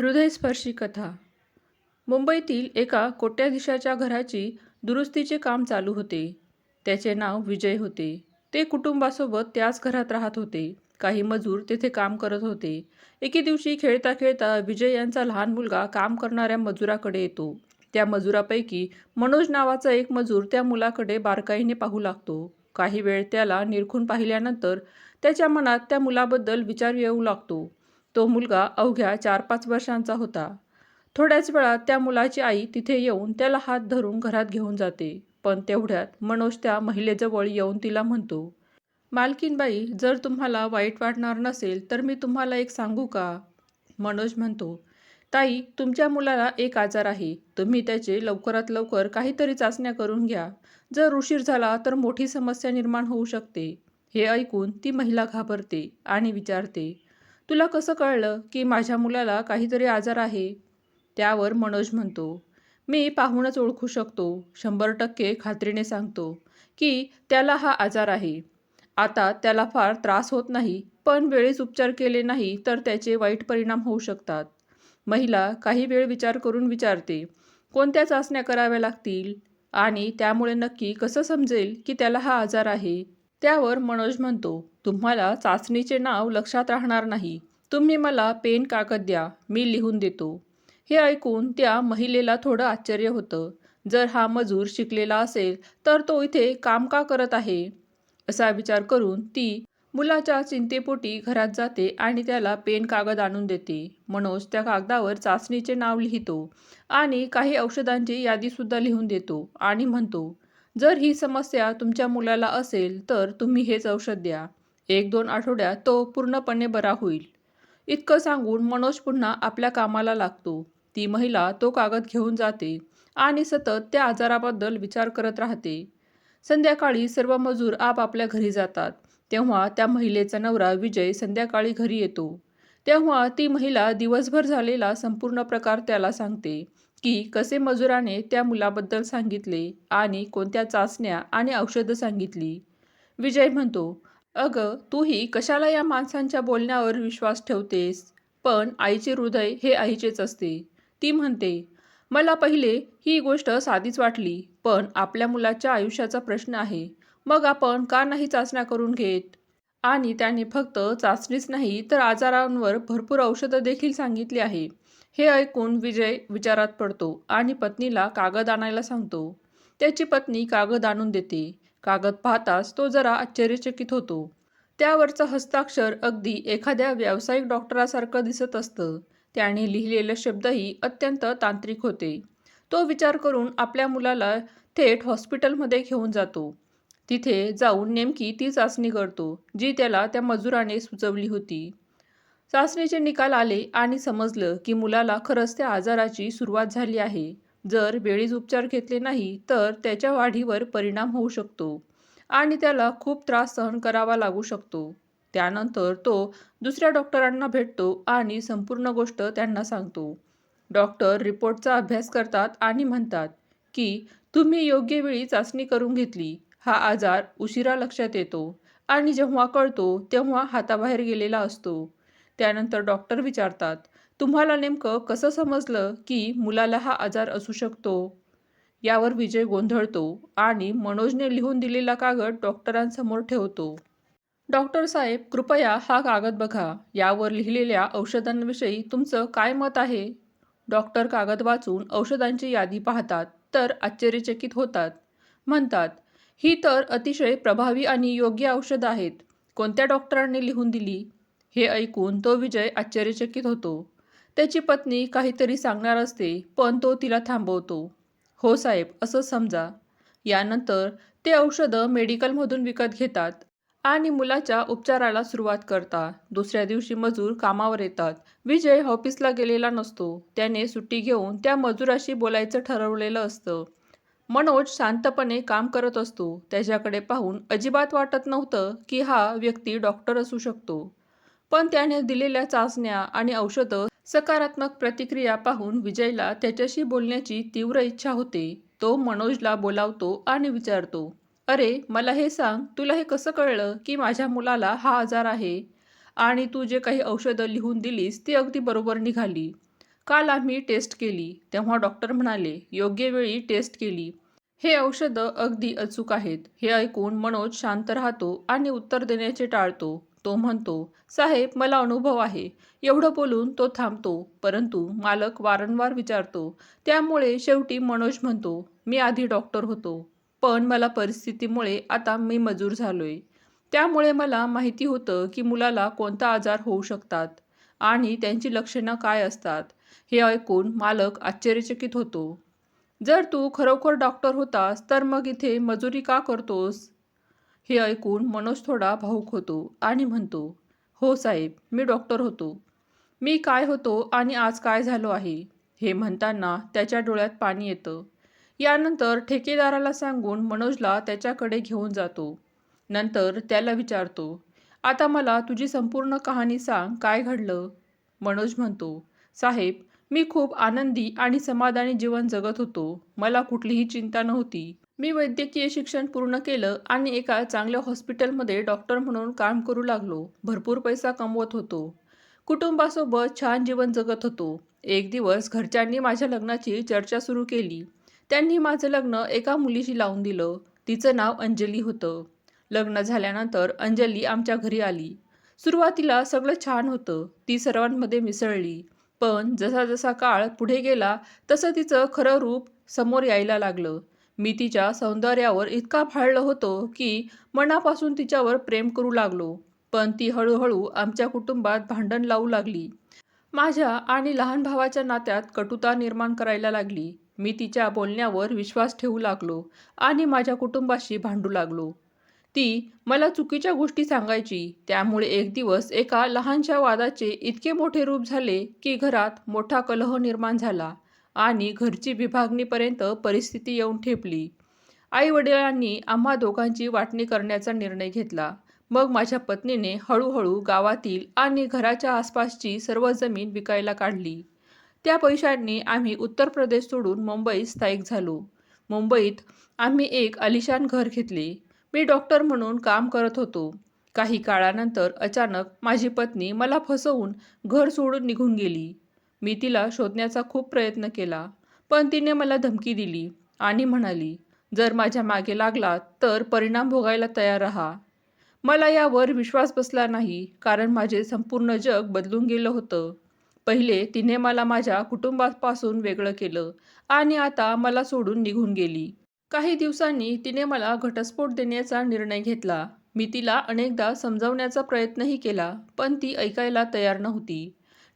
हृदयस्पर्शी कथा. मुंबईतील एका कोट्याधीशाच्या घराची दुरुस्तीचे काम चालू होते. त्याचे नाव विजय होते. ते कुटुंबासोबत त्याच घरात राहत होते. काही मजूर तेथे काम करत होते. एके दिवशी खेळता खेळता विजय यांचा लहान मुलगा काम करणाऱ्या मजुराकडे येतो. त्या मजुरापैकी मनोज नावाचा एक मजूर त्या मुलाकडे बारकाईने पाहू लागतो. काही वेळ त्याला निरखून पाहिल्यानंतर त्याच्या मनात त्या मुलाबद्दल विचार येऊ लागतो. तो मुलगा अवघ्या चार पाच वर्षांचा होता. थोड्याच वेळात त्या मुलाची आई तिथे येऊन त्याला हात धरून घरात घेऊन जाते. पण तेवढ्यात मनोज त्या महिलेजवळ येऊन तिला म्हणतो मालकीनबाई जर तुम्हाला वाईट वाटणार नसेल तर मी तुम्हाला एक सांगू का? मनोज म्हणतो ताई तुमच्या मुलाला एक आजार आहे. तुम्ही त्याचे लवकरात लवकर काहीतरी चाचण्या करून घ्या. जर उशीर झाला तर मोठी समस्या निर्माण होऊ शकते. हे ऐकून ती महिला घाबरते आणि विचारते तुला कसं कळलं की माझ्या मुलाला काहीतरी आजार आहे? त्यावर मनोज म्हणतो. मी पाहूनच ओळखू शकतो. शंभर टक्के खात्रीने सांगतो की त्याला हा आजार आहे. आता त्याला फार त्रास होत नाही पण वेळेस उपचार केले नाही तर त्याचे वाईट परिणाम होऊ शकतात. महिला काही वेळ विचार करून विचारते कोणत्या चाचण्या कराव्या लागतील? आणि त्यामुळे नक्की कसं समजेल की त्याला हा आजार आहे? त्यावर मनोज म्हणतो तुम्हाला चाचणीचे नाव लक्षात राहणार नाही. तुम्ही मला पेन कागद द्या मी लिहून देतो. हे ऐकून त्या महिलेला थोडं आश्चर्य होतं. जर हा मजूर शिकलेला असेल तर तो इथे काम का करत आहे? असा विचार करून ती मुलाच्या चिंतेपोटी घरात जाते आणि त्याला पेन कागद आणून देते. मनोज त्या कागदावर चाचणीचे नाव लिहितो आणि काही औषधांची यादीसुद्धा लिहून देतो आणि म्हणतो जर ही समस्या तुमच्या मुलाला असेल तर तुम्ही हेच औषध द्या. एक दोन आठवड्यात तो पूर्णपणे बरा होईल. इतकं सांगून मनोज पुन्हा आपल्या कामाला लागतो. ती महिला तो कागद घेऊन जाते आणि सतत त्या आजाराबद्दल विचार करत राहते. संध्याकाळी सर्व मजूर आपापल्या घरी जातात. तेव्हा त्या महिलेचा नवरा विजय संध्याकाळी घरी येतो. तेव्हा ती महिला दिवसभर झालेला संपूर्ण प्रकार त्याला सांगते. की कसे मजुराने त्या मुलाबद्दल सांगितले आणि कोणत्या चाचण्या आणि औषधं सांगितली? विजय म्हणतो अगं तूही कशाला या माणसांच्या बोलण्यावर विश्वास ठेवतेस? पण आईचे हृदय हे आईचेच असते. ती म्हणते मला पहिले ही गोष्ट साधीच वाटली पण आपल्या मुलाच्या आयुष्याचा प्रश्न आहे. मग आपण का नाही चाचण्या करून घेत? आणि त्याने फक्त चाचणीच नाही तर आजारांवर भरपूर औषधं देखील सांगितली आहे. हे ऐकून विजय विचारात पडतो आणि पत्नीला कागद आणायला सांगतो. त्याची पत्नी कागद आणून देते. कागद पाहताच तो जरा आश्चर्यचकित होतो. त्यावरचं हस्ताक्षर अगदी एखाद्या व्यावसायिक डॉक्टरासारखं दिसत असतं. त्याने लिहिलेले शब्दही अत्यंत तांत्रिक होते. तो विचार करून आपल्या मुलाला थेट हॉस्पिटलमध्ये घेऊन जातो. तिथे जाऊन नेमकी ती चाचणी करतो जी त्याला त्या मजुराने सुचवली होती. चाचणीचे निकाल आले आणि समजलं की मुलाला खरंच त्या आजाराची सुरुवात झाली आहे. जर वेळीच उपचार घेतले नाही तर त्याच्या वाढीवर परिणाम होऊ शकतो आणि त्याला खूप त्रास सहन करावा लागू शकतो. त्यानंतर तो दुसऱ्या डॉक्टरांना भेटतो आणि संपूर्ण गोष्ट त्यांना सांगतो. डॉक्टर रिपोर्टचा अभ्यास करतात आणि म्हणतात की तुम्ही योग्य वेळी चाचणी करून घेतली. हा आजार उशिरा लक्षात येतो आणि जेव्हा कळतो तेव्हा हाताबाहेर गेलेला असतो. त्यानंतर डॉक्टर विचारतात तुम्हाला नेमकं कसं समजलं की मुलाला हा आजार असू शकतो? यावर विजय गोंधळतो आणि मनोजने लिहून दिलेला कागद डॉक्टरांसमोर ठेवतो. डॉक्टर साहेब कृपया हा कागद बघा. यावर लिहिलेल्या औषधांविषयी तुमचं काय मत आहे? डॉक्टर कागद वाचून औषधांची यादी पाहतात तर आश्चर्यचकित होतात. म्हणतात ही तर अतिशय प्रभावी आणि योग्य औषधं आहेत. कोणत्या डॉक्टरांनी लिहून दिली? हे ऐकून तो विजय आश्चर्यचकित होतो. त्याची पत्नी काहीतरी सांगणार असते पण तो तिला थांबवतो. हो साहेब असं समजा. यानंतर ते औषधं मेडिकलमधून विकत घेतात आणि मुलाच्या उपचाराला सुरुवात करतात दुसऱ्या दिवशी मजूर कामावर येतात. विजय ऑफिसला गेलेला नसतो. त्याने सुट्टी घेऊन त्या मजुराशी बोलायचं ठरवलेलं असतं. मनोज शांतपणे काम करत असतो. त्याच्याकडे पाहून अजिबात वाटत नव्हतं की हा व्यक्ती डॉक्टर असू शकतो. पण त्याने दिलेल्या चाचण्या आणि औषधं सकारात्मक प्रतिक्रिया पाहून विजयला त्याच्याशी बोलण्याची तीव्र इच्छा होते. तो मनोजला बोलावतो आणि विचारतो अरे मला हे सांग तुला हे कसं कळलं की माझ्या मुलाला हा आजार आहे? आणि तू जे काही औषधं लिहून दिलीस ती अगदी बरोबर निघाली. काल आम्ही टेस्ट केली. तेव्हा डॉक्टर म्हणाले योग्य वेळी टेस्ट केली. हे औषधं अगदी अचूक आहेत. हे ऐकून मनोज शांत राहतो आणि उत्तर देण्याचे टाळतो. तो म्हणतो साहेब मला अनुभव आहे. एवढं बोलून तो थांबतो परंतु मालक वारंवार विचारतो. त्यामुळे शेवटी मनोज म्हणतो मी आधी डॉक्टर होतो पण मला परिस्थितीमुळे आता मी मजूर झालोय. त्यामुळे मला माहिती होतं की मुलाला कोणता आजार होऊ शकतात आणि त्यांची लक्षणं काय असतात हे ऐकून मालक आश्चर्यचकित होतो. जर तू खरोखर डॉक्टर होतास तर मग इथे मजुरी का करतोस? हे ऐकून मनोज थोडा भाऊक होतो आणि म्हणतो हो साहेब मी डॉक्टर होतो. मी काय होतो आणि आज काय झालो आहे? हे म्हणताना त्याच्या डोळ्यात पाणी येतं. यानंतर ठेकेदाराला सांगून मनोजला त्याच्याकडे घेऊन जातो. नंतर त्याला विचारतो आता मला तुझी संपूर्ण कहाणी सांग काय घडलं? मनोज म्हणतो साहेब मी खूप आनंदी आणि समाधानी जीवन जगत होतो. मला कुठलीही चिंता नव्हती. मी वैद्यकीय शिक्षण पूर्ण केलं आणि एका चांगल्या हॉस्पिटलमध्ये डॉक्टर म्हणून काम करू लागलो. भरपूर पैसा कमवत होतो. कुटुंबासोबत छान जीवन जगत होतो. एक दिवस घरच्यांनी माझ्या लग्नाची चर्चा सुरू केली. त्यांनी माझं लग्न एका मुलीशी लावून दिलं. तिचं नाव अंजली होतं. लग्न झाल्यानंतर अंजली आमच्या घरी आली. सुरुवातीला सगळं छान होतं. ती सर्वांमध्ये मिसळली. पण जसा जसा काळ पुढे गेला तसं तिचं खरं रूप समोर यायला लागलं. मी तिच्या सौंदर्यावर इतका भाळलं होतो की मनापासून तिच्यावर प्रेम करू लागलो. पण ती हळूहळू आमच्या कुटुंबात भांडण लावू लागली. माझ्या आणि लहान भावाच्या नात्यात कटुता निर्माण करायला लागली. मी तिच्या बोलण्यावर विश्वास ठेवू लागलो आणि माझ्या कुटुंबाशी भांडू लागलो. ती मला चुकीच्या गोष्टी सांगायची. त्यामुळे एक दिवस एका लहानशा वादाचे इतके मोठे रूप झाले की घरात मोठा कलह निर्माण झाला. आणि घरची विभागणीपर्यंत परिस्थिती येऊन ठेपली. आई वडिलांनी आम्हा दोघांची वाटणी करण्याचा निर्णय घेतला. मग माझ्या पत्नीने हळूहळू गावातील आणि घराच्या आसपासची सर्व जमीन विकायला काढली. त्या पैशांनी आम्ही उत्तर प्रदेश सोडून मुंबईत स्थायिक झालो. मुंबईत आम्ही एक आलिशान घर घेतले. मी डॉक्टर म्हणून काम करत होतो. काही काळानंतर अचानक माझी पत्नी मला फसवून घर सोडून निघून गेली. मी तिला शोधण्याचा खूप प्रयत्न केला पण तिने मला धमकी दिली आणि म्हणाली जर माझ्या मागे लागला तर परिणाम भोगायला तयार राहा. मला यावर विश्वास बसला नाही कारण माझे संपूर्ण जग बदलून गेलं होतं. पहिले तिने मला माझ्या कुटुंबापासून वेगळं केलं आणि आता मला सोडून निघून गेली. काही दिवसांनी तिने मला घटस्फोट देण्याचा निर्णय घेतला. मी तिला अनेकदा समजावण्याचा प्रयत्नही केला पण ती ऐकायला तयार नव्हती.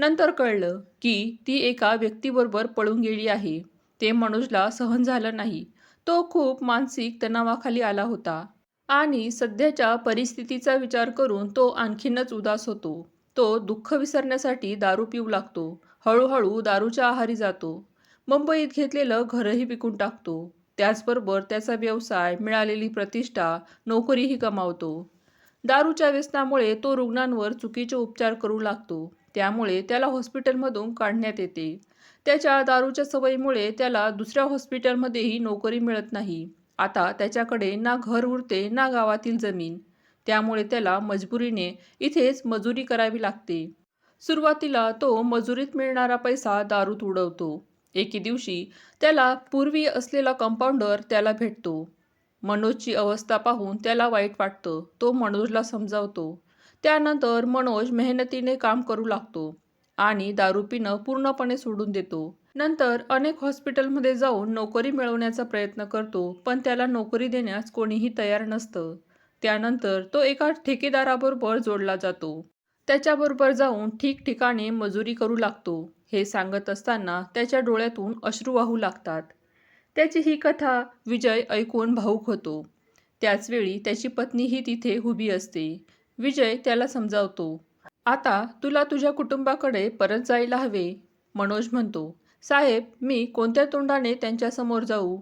नंतर कळलं की ती एका व्यक्तीबरोबर पळून गेली आहे. ते मनोजला सहन झालं नाही. तो खूप मानसिक तणावाखाली आला होता आणि सध्याच्या परिस्थितीचा विचार करून तो आणखीनच उदास होतो. तो दुःख विसरण्यासाठी दारू पिऊ लागतो. हळूहळू दारूच्या आहारी जातो. मुंबईत घेतलेलं घरही विकून टाकतो. त्याचबरोबर त्याचा व्यवसाय मिळालेली प्रतिष्ठा नोकरीही कमावतो दारूच्या व्यसनामुळे तो रुग्णांवर चुकीचे उपचार करू लागतो. त्यामुळे त्याला हॉस्पिटलमधून काढण्यात येते. त्याच्या दारूच्या सवयीमुळे त्याला दुसऱ्या हॉस्पिटलमध्येही नोकरी मिळत नाही. आता त्याच्याकडे ना घर उरते ना गावातील जमीन. त्यामुळे त्याला मजबुरीने इथेच मजुरी करावी लागते. सुरुवातीला तो मजुरीत मिळणारा पैसा दारूत उडवतो. एके दिवशी त्याला पूर्वी असलेला कंपाऊंडर त्याला भेटतो. मनोजची अवस्था पाहून त्याला वाईट वाटतं. तो मनोजला समजावतो. त्यानंतर मनोज मेहनतीने काम करू लागतो आणि दारू पिणं पूर्णपणे सोडून देतो. नंतर अनेक हॉस्पिटलमध्ये जाऊन नोकरी मिळवण्याचा प्रयत्न करतो पण त्याला नोकरी देण्यास कोणीही तयार नसतं. त्यानंतर तो एका ठेकेदाराबरोबर जोडला जातो. त्याच्याबरोबर जाऊन ठिकठिकाणी मजुरी करू लागतो हे सांगत असताना त्याच्या डोळ्यातून अश्रू वाहू लागतात. त्याची ही कथा विजय ऐकून भाऊक होतो. त्याचवेळी त्याची पत्नीही तिथे उभी असते. विजय त्याला समजावतो. आता तुला तुझ्या कुटुंबाकडे परत जायला हवे मनोज म्हणतो. साहेब मी कोणत्या तोंडाने त्यांच्यासमोर जाऊ?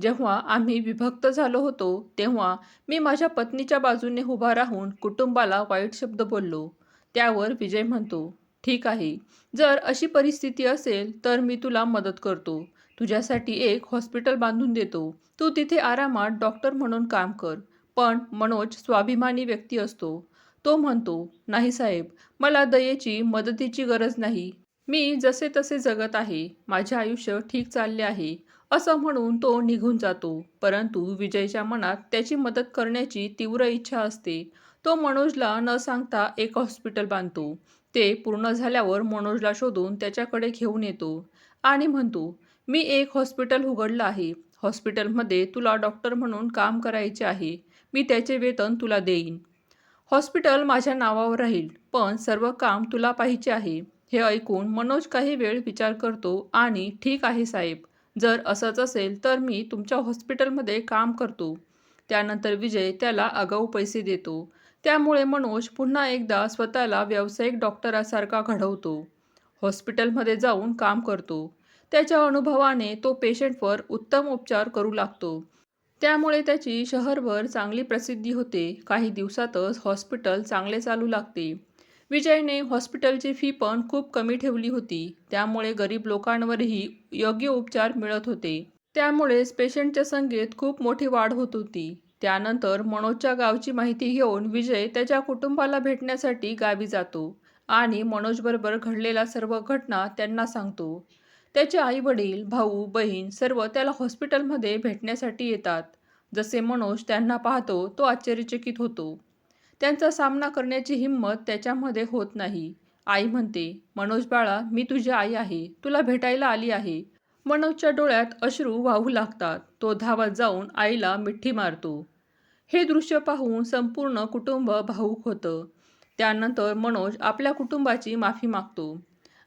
जेव्हा आम्ही विभक्त झालो होतो तेव्हा मी माझ्या पत्नीच्या बाजूने उभा राहून कुटुंबाला वाईट शब्द बोललो. त्यावर विजय म्हणतो ठीक आहे. जर अशी परिस्थिती असेल तर मी तुला मदत करतो. तुझ्यासाठी एक हॉस्पिटल बांधून देतो. तू तिथे आरामात डॉक्टर म्हणून काम कर. पण मनोज स्वाभिमानी व्यक्ती असतो. तो म्हणतो नाही साहेब मला दयेची मदतीची गरज नाही. मी जसे तसे जगत आहे माझे आयुष्य ठीक चालले आहे. असं म्हणून तो निघून जातो. परंतु विजयच्या मनात त्याची मदत करण्याची तीव्र इच्छा असते. तो मनोजला न सांगता एक हॉस्पिटल बांधतो. ते पूर्ण झाल्यावर मनोजला शोधून त्याच्याकडे घेऊन येतो आणि म्हणतो मी एक हॉस्पिटल उघडलं आहे. हॉस्पिटलमध्ये तुला डॉक्टर म्हणून काम करायचे आहे. मी त्याचे वेतन तुला देईन. हॉस्पिटल माझ्या नावावर राहील पण सर्व काम तुला पाहिजे आहे हे ऐकून मनोज काही वेळ विचार करतो आणि ठीक आहे साहेब जर असंच असेल तर मी तुमच्या हॉस्पिटलमध्ये काम करतो. त्यानंतर विजय त्याला आगाऊ पैसे देतो. त्यामुळे मनोज पुन्हा एकदा स्वतःला व्यावसायिक डॉक्टरासारखा घडवतो. हॉस्पिटलमध्ये जाऊन काम करतो. त्याच्या अनुभवाने तो पेशंटवर उत्तम उपचार करू लागतो. त्यामुळे त्याची शहरभर चांगली प्रसिद्धी होते. काही दिवसातच हॉस्पिटल चांगले चालू लागते. विजयने हॉस्पिटलची फी पण खूप कमी ठेवली होती. त्यामुळे गरीब लोकांवरही योग्य उपचार मिळत होते. त्यामुळेच पेशंटच्या संख्येत खूप मोठी वाढ होत होती. त्यानंतर मनोजच्या गावची माहिती घेऊन विजय त्याच्या कुटुंबाला भेटण्यासाठी गावी जातो आणि मनोजबरोबर घडलेल्या सर्व घटना त्यांना सांगतो. त्याचे आई वडील भाऊ बहीण सर्व त्याला हॉस्पिटलमध्ये भेटण्यासाठी येतात. जसे मनोज त्यांना पाहतो तो आश्चर्यचकित होतो. त्यांचा सामना करण्याची हिंमत त्याच्यामध्ये होत नाही. आई म्हणते मनोज बाळा मी तुझी आई आहे. तुला भेटायला आली आहे. मनोजच्या डोळ्यात अश्रू वाहू लागतात. तो धावत जाऊन आईला मिठी मारतो. हे दृश्य पाहून संपूर्ण कुटुंब भाऊक होतं. त्यानंतर मनोज आपल्या कुटुंबाची माफी मागतो.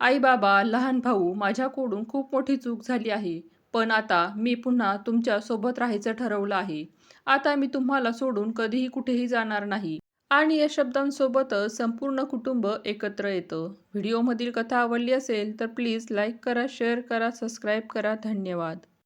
आई बाबा लहान भाऊ माझ्याकडून खूप मोठी चूक झाली आहे. पण आता मी पुन्हा तुमच्यासोबत राहायचं ठरवलं आहे. आता मी तुम्हाला सोडून कधीही कुठेही जाणार नाही. आणि या शब्दांसोबतच संपूर्ण कुटुंब एकत्र येतं. व्हिडिओमधील कथा आवडली असेल तर प्लीज लाईक करा शेअर करा सबस्क्राईब करा. धन्यवाद.